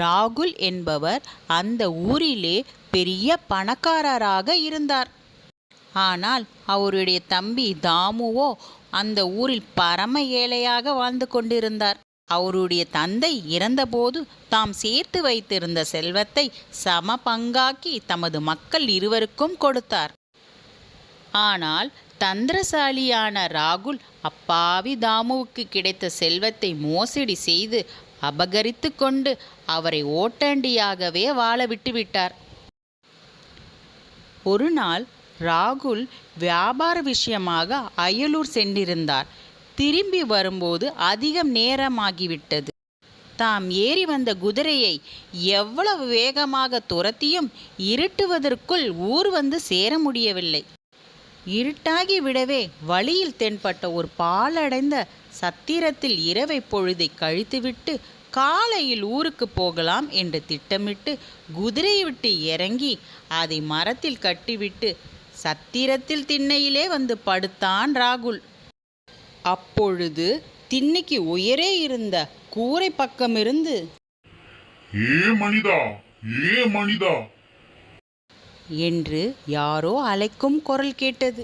ராகுல் என்பவர் அந்த ஊரிலே பெரிய பணக்காரராக இருந்தார். ஆனால் அவருடைய தம்பி தாமுவோ அந்த ஊரில் பரம ஏழையாக வாழ்ந்து கொண்டிருந்தார். அவருடைய தந்தை இறந்தபோது தாம் சேர்த்து வைத்திருந்த செல்வத்தை சம பங்காக்கி தமது மக்கள் இருவருக்கும் கொடுத்தார். ஆனால் தந்திரசாலியான ராகுல் அப்பாவி தாமுவுக்கு கிடைத்த செல்வத்தை மோசடி செய்து அபகரித்து கொண்டு அவரை ஓட்டாண்டியாகவே வாழ விட்டுவிட்டார். ஒரு நாள் ராகுல் வியாபார விஷயமாக அயலூர் சென்றிருந்தார். திரும்பி வரும்போது அதிகம் நேரமாகிவிட்டது. தாம் ஏறி வந்த குதிரையை எவ்வளவு வேகமாக துரத்தியும் இருட்டுவதற்குள் ஊர் வந்து சேர முடியவில்லை. இருட்டாகி விடவே வழியில் தென்பட்ட ஒரு பாலடைந்த சத்திரத்தில் இரவை பொழுதை கழித்துவிட்டு காலையில் ஊருக்கு போகலாம் என்று திட்டமிட்டு குதிரையை விட்டு இறங்கி அதை மரத்தில் கட்டிவிட்டு சத்திரத்தில் திண்ணையிலே வந்து படுத்தான் ராகுல். அப்பொழுது திண்ணைக்கு உயரே இருந்த கூரை பக்கமிருந்து ஏ மனிதா ஏ மனிதா என்று யாரோ அழைக்கும் குரல் கேட்டது.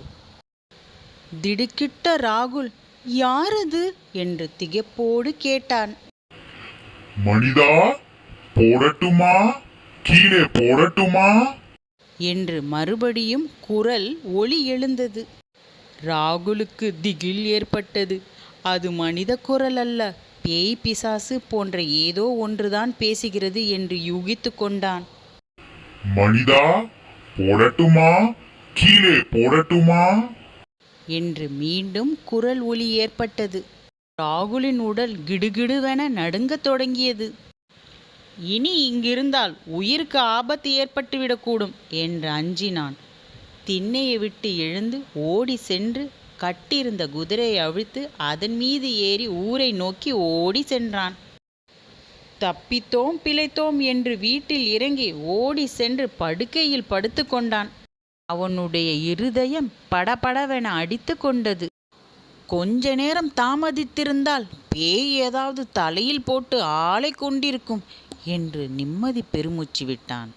திடுக்கிட்ட ராகுல் யாரது? என்று திகைப்போடு கேட்டான். மனிதா போடட்டுமா? கீழே போடட்டுமா? என்று மறுபடியும் குரல் ஒலி எழுந்தது. ராகுலுக்கு திகில் ஏற்பட்டது. அது மனித குரல் அல்ல பேய் பிசாசு போன்ற ஏதோ ஒன்றுதான் பேசுகிறது என்று யூகித்து கொண்டான். மனிதா போடட்டுமா? கீழே போடட்டுமா? என்று மீண்டும் குரல் ஒலி ஏற்பட்டது. ராகுலின் உடல் கிடுகிடுவென நடுங்கத் தொடங்கியது. இனி இங்கிருந்தால் உயிருக்கு ஆபத்து ஏற்பட்டுவிடக்கூடும் என்று அஞ்சினான். திண்ணையை விட்டு எழுந்து ஓடி சென்று கட்டியிருந்த குதிரையை அவிழ்த்து அதன் மீது ஏறி ஊரை நோக்கி ஓடி சென்றான். தப்பித்தோம் பிழைத்தோம் என்று வீட்டில் இறங்கி ஓடி சென்று படுக்கையில் படுத்து கொண்டான். அவனுடைய இருதயம் படபடவென அடித்து கொண்டது கொஞ்ச நேரம் தாமதித்திருந்தால் பேய் ஏதாவது தலையில் போட்டு ஆளை கொண்டிருக்கும் என்று நிம்மதி பெருமூச்சு விட்டான்.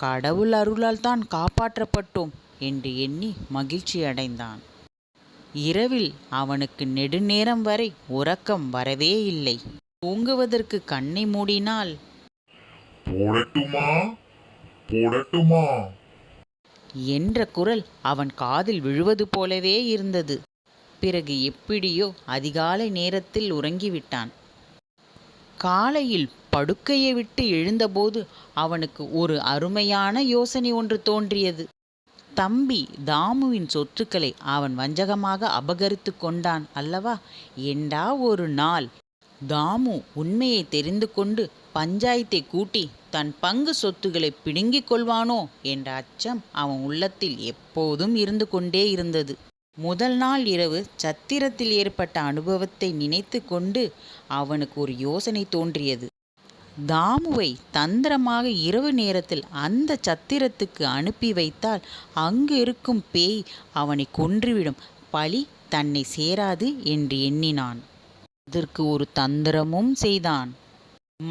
கடவுள் அருளால் தான் காப்பாற்றப்பட்டோம் என்று எண்ணி மகிழ்ச்சி அடைந்தான். இரவில் அவனுக்கு நெடுநேரம் வரை உறக்கம் வரவே இல்லை. தூங்குவதற்கு கண்ணை மூடினால் போடட்டுமா? போடட்டுமா? என்ற குரல் அவன் காதில் விழுவது போலவே இருந்தது. பிறகு எப்படியோ அதிகாலை நேரத்தில் உறங்கிவிட்டான். காலையில் படுக்கையை விட்டு எழுந்தபோது அவனுக்கு ஒரு அருமையான யோசனை ஒன்று தோன்றியது. தம்பி தாமுவின் சொத்துக்களை அவன் வஞ்சகமாக அபகரித்து கொண்டான் அல்லவா? எண்டா ஒரு நாள்? தாமு உண்மையை தெரிந்து கொண்டு பஞ்சாயத்தை கூட்டி தன் பங்கு சொத்துக்களை பிடுங்கிக் கொள்வானோ என்ற அச்சம் அவன் உள்ளத்தில் எப்போதும் இருந்து கொண்டே இருந்தது. முதல் நாள் இரவு சத்திரத்தில் ஏற்பட்ட அனுபவத்தை நினைத்து கொண்டு அவனுக்கு ஒரு யோசனை தோன்றியது. தாமுவை தந்திரமாக இரவு நேரத்தில் அந்த சத்திரத்துக்கு அனுப்பி வைத்தால் அங்கு இருக்கும் பேய் அவனை கொன்றுவிடும். பழி தன்னை சேராது என்று எண்ணினான். அதற்கு ஒரு தந்திரமும் செய்தான்.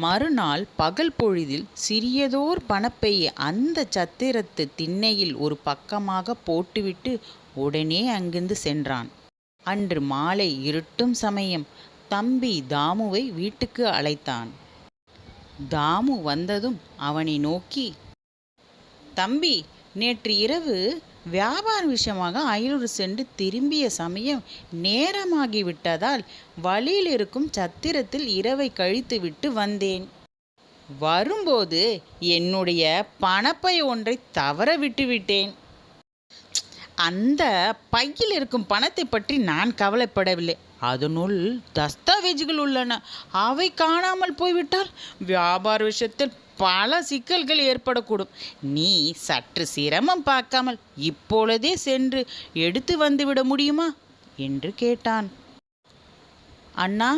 மறுநாள் பகல் பொழுதில் சிறியதோர் பணப்பையை அந்த சத்திரத்து திண்ணையில் ஒரு பக்கமாக போட்டுவிட்டு உடனே அங்கிருந்து சென்றான். அன்று மாலை இருட்டும் சமயம் தம்பி தாமுவை வீட்டுக்கு அழைத்தான். தாமு வந்ததும் அவனை நோக்கி தம்பி நேற்று இரவு வியாபார விஷயமாக அயலூர் சென்று திரும்பிய சமயம் நேரமாகி விட்டதால் வழியில் இருக்கும் சத்திரத்தில் இரவை கழித்துவிட்டு வந்தேன். வரும்போது என்னுடைய பணப்பை ஒன்றை தவற விட்டுவிட்டேன் அந்த பையில் இருக்கும் பணத்தை பற்றி நான் கவலைப்படவில்லை. அதனுள் தஸ்தாவேஜுகள் உள்ளன. அவை காணாமல் போய்விட்டால் வியாபார விஷயத்தில் பல சிக்கல்கள் ஏற்படக்கூடும். நீ சற்று சிரமம் பார்க்காமல் இப்பொழுதே சென்று எடுத்து வந்துவிட முடியுமா? என்று கேட்டான். அண்ணா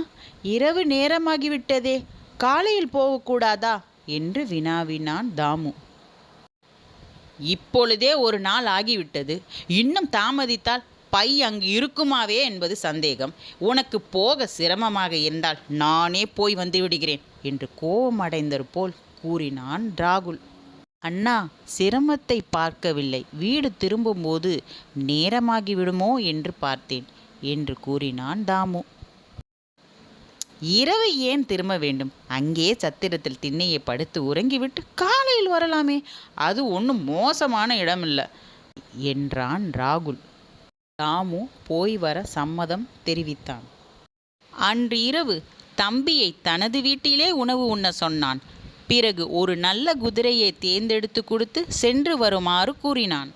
இரவு நேரமாகிவிட்டதே. காலையில் போகக்கூடாதா? என்று வினாவினான் தாமு. இப்பொழுதே ஒரு நாள் ஆகிவிட்டது. இன்னும் தாமதித்தால் பை அங்கு இருக்குமாவே என்பது சந்தேகம். உனக்கு போக சிரமமாக இருந்தால் நானே போய் வந்து விடுகிறேன் என்று கோபமடைந்தது போல் கூறினான் ராகுல். அண்ணா சிரமத்தை பார்க்கவில்லை. வீடு திரும்பும்போது நேரமாகி விடுமோ என்று பார்த்தேன் என்று கூறினான் தாமு. இரவு ஏன் திரும்ப வேண்டும்? அங்கே சத்திரத்தில் திண்ணையை படுத்து உறங்கிவிட்டு காலையில் வரலாமே. அது ஒன்றும் மோசமான இடமில்ல என்றான் ராகுல். தாமு போய் வர சம்மதம் தெரிவித்தான். அன்று இரவு தம்பியை தனது வீட்டிலே உணவு உண்ண சொன்னான். பிறகு ஒரு நல்ல குதிரையை தேர்ந்தெடுத்து கொடுத்து சென்று வருமாறு கூறினான்.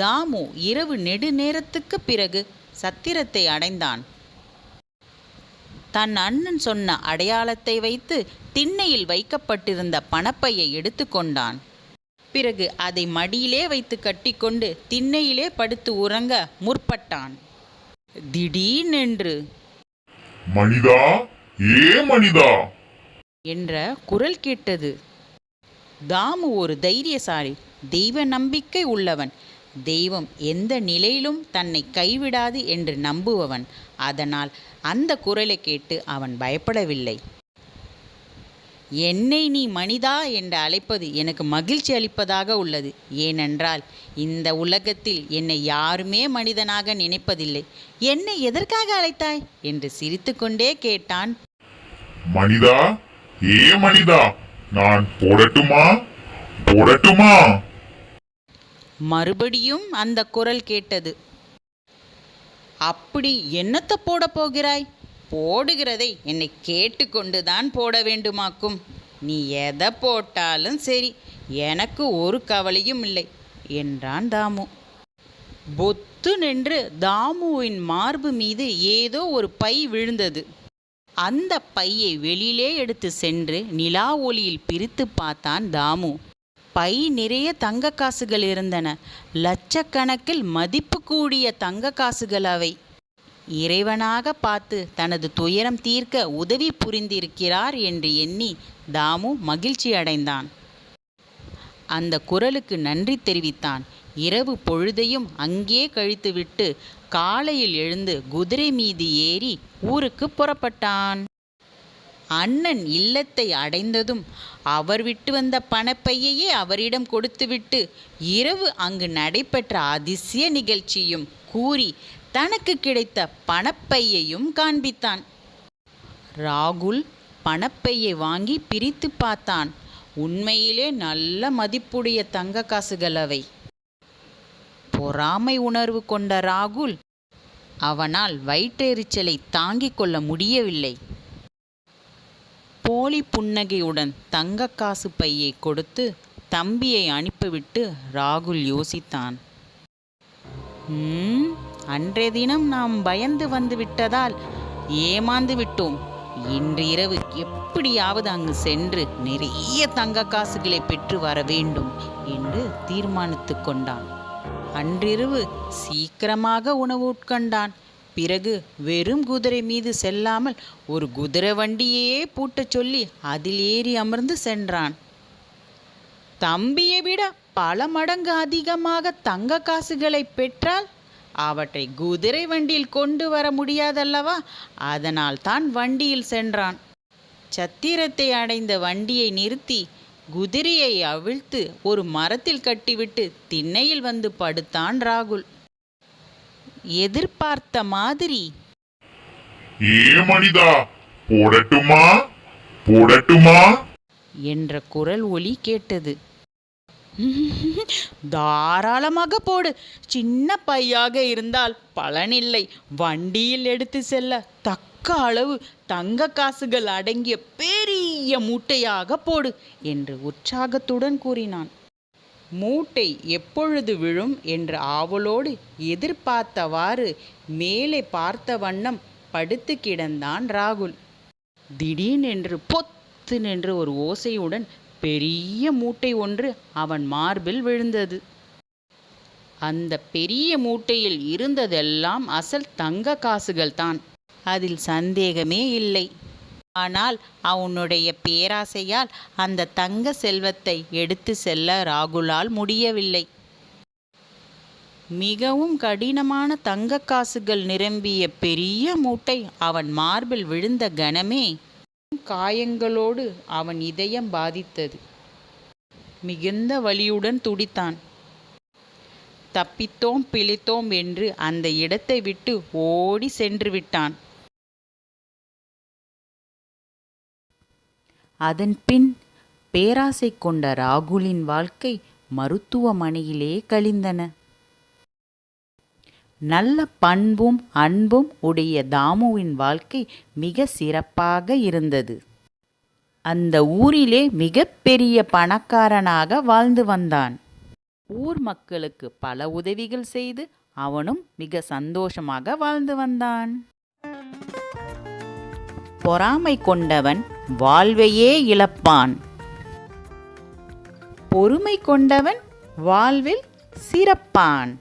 தாமு இரவு நெடுநேரத்துக்கு பிறகு சத்திரத்தை அடைந்தான். தன் அண்ணன் சொன்ன அடையாளத்தை வைத்து திண்ணையில் வைக்கப்பட்டிருந்த பணப்பையை எடுத்துக்கொண்டான் பிறகு அதை மடியிலே வைத்து கட்டிக்கொண்டு திண்ணையிலே படுத்து உறங்க முற்பட்டான். திடீரென்று மனிதா? ஏ மனிதா? என்ற குரல் கேட்டது. தாமு ஒரு தைரியசாலி தெய்வ நம்பிக்கை உள்ளவன். தெய்வம் எந்த நிலையிலும் தன்னை கைவிடாது என்று நம்புபவன். அதனால் அந்த குரலை கேட்டு அவன் பயப்படவில்லை. என்னை நீ மனிதா? என்று அழைப்பது எனக்கு மகிழ்ச்சி அளிப்பதாக உள்ளது. ஏனென்றால் இந்த உலகத்தில் என்னை யாருமே மனிதனாக நினைப்பதில்லை. என்னை எதற்காக அழைத்தாய்? என்று சிரித்துக்கொண்டே கேட்டான். மனிதா? ஏ மனிதா நான் போடட்டுமா? போடட்டுமா? மறுபடியும் அந்த குரல் கேட்டது. அப்படி என்னத்த போட போகிறாய்? போடுகிறதை என்னை கேட்டுக்கொண்டுதான் போட வேண்டுமாக்கும். நீ எதை போட்டாலும் சரி எனக்கு ஒரு கவலையும் இல்லை என்றான் தாமு. பொத்து நின்று தாமுவின் மார்பு மீது ஏதோ ஒரு பை விழுந்தது. அந்த பையை வெளியிலே எடுத்து சென்று நிலா ஒளியில் பிரித்து பார்த்தான் தாமு. பை நிறைய தங்க காசுகள் இருந்தன. லட்சக்கணக்கில் மதிப்பு கூடிய தங்க காசுகள் அவை. இறைவனாக பார்த்து தனது துயரம் தீர்க்க உதவி புரிந்திருக்கிறார் என்று எண்ணி தாமு மகிழ்ச்சி அடைந்தான். அந்த குரலுக்கு நன்றி தெரிவித்தான். இரவு பொழுதையும் அங்கே கழித்துவிட்டு காலையில் எழுந்து குதிரை மீது ஏறி ஊருக்கு புறப்பட்டான். அண்ணன் இல்லத்தை அடைந்ததும் அவர் விட்டு வந்த பணப்பையையே அவரிடம் கொடுத்துவிட்டு இரவு அங்கு நடைபெற்ற அதிசய நிகழ்ச்சியும் கூறி தனக்கு கிடைத்த பணப்பையையும் காண்பித்தான். ராகுல் பணப்பையை வாங்கி பிரித்து பார்த்தான். உண்மையிலே நல்ல மதிப்புடைய தங்க காசுகள் அவை. பொறாமை உணர்வு கொண்ட ராகுல் அவனால் வயிற்றெரிச்சலை தாங்கிக் கொள்ள முடியவில்லை. போலி புன்னகையுடன் தங்க காசு பையை கொடுத்து தம்பியை அனுப்பிவிட்டு ராகுல் யோசித்தான். "ம், அன்றைய தினம் நாம் பயந்து வந்து விட்டதால் ஏமாந்து விட்டோம். இன்று இரவு எப்படியாவது அங்கு சென்று நிறைய தங்க காசுகளை பெற்று வர வேண்டும் என்று தீர்மானித்து கொண்டான். அன்றிரவு சீக்கிரமாக உணவு உட்கொண்டான். பிறகு வெறும் குதிரை மீது செல்லாமல் ஒரு குதிரை வண்டியையே பூட்டச் சொல்லி அதில் ஏறி அமர்ந்து சென்றான். தம்பியை விட பல மடங்கு அதிகமாக தங்க காசுகளை பெற்றால் அவற்றை குதிரை வண்டியில் கொண்டு வர முடியாதல்லவா? அதனால் தான் வண்டியில் சென்றான். சத்திரத்தை அடைந்த வண்டியை நிறுத்தி குதிரையை அவிழ்த்து ஒரு மரத்தில் கட்டிவிட்டு திண்ணையில் வந்து படுத்தான் ராகுல். எதிர்பார்த்த மாதிரி. ஏ மனிதா போடட்டுமா? போடட்டுமா? என்ற குரல் ஒலி கேட்டது. தாராளமாக போடு. சின்ன பையாக இருந்தால் பலனில்லை. வண்டியில் எடுத்து செல்ல தக்க அளவு தங்க காசுகள் அடங்கிய பெரிய மூட்டையாக போடு என்று உற்சாகத்துடன் கூறினான். மூட்டை எப்பொழுது விழும் என்ற ஆவலோடு எதிர்பார்த்தவாறு மேலே பார்த்த வண்ணம் படுத்து கிடந்தான் ராகுல். திடீரென்று பொத்து நின்று ஒரு ஓசையுடன் பெரிய மூட்டை ஒன்று அவன் மார்பில் விழுந்தது. அந்த பெரிய மூட்டையில் இருந்ததெல்லாம் அசல் தங்க காசுகள் தான். அதில் சந்தேகமே இல்லை. ஆனால் அவனுடைய பேராசையால் அந்த தங்க செல்வத்தை எடுத்து செல்ல ராகுலால் முடியவில்லை. மிகவும் கடினமான தங்க காசுகள் நிரம்பிய பெரிய மூட்டை அவன் மார்பில் விழுந்த கணமே காயங்களோடு அவன் இதயம் பாதித்தது. மிகுந்த வலியுடன் துடித்தான். தப்பித்தோம் பிழைத்தோம் என்று அந்த இடத்தை விட்டு ஓடி சென்று விட்டான். அதன்பின் பேராசை கொண்ட ராகுலின் வாழ்க்கை மருத்துவமனையிலே கழிந்தன. நல்ல பண்பும் அன்பும் உடைய தாமுவின் வாழ்க்கை மிக சிறப்பாக இருந்தது. அந்த ஊரிலே மிகப்பெரிய பணக்காரனாக வாழ்ந்து வந்தான். ஊர் மக்களுக்கு பல உதவிகள் செய்து அவனும் மிக சந்தோஷமாக வாழ்ந்து வந்தான். பொறாமை கொண்டவன் வாழ்வையே இழப்பான். பொறுமை கொண்டவன் வாழ்வில் சிறப்பான்.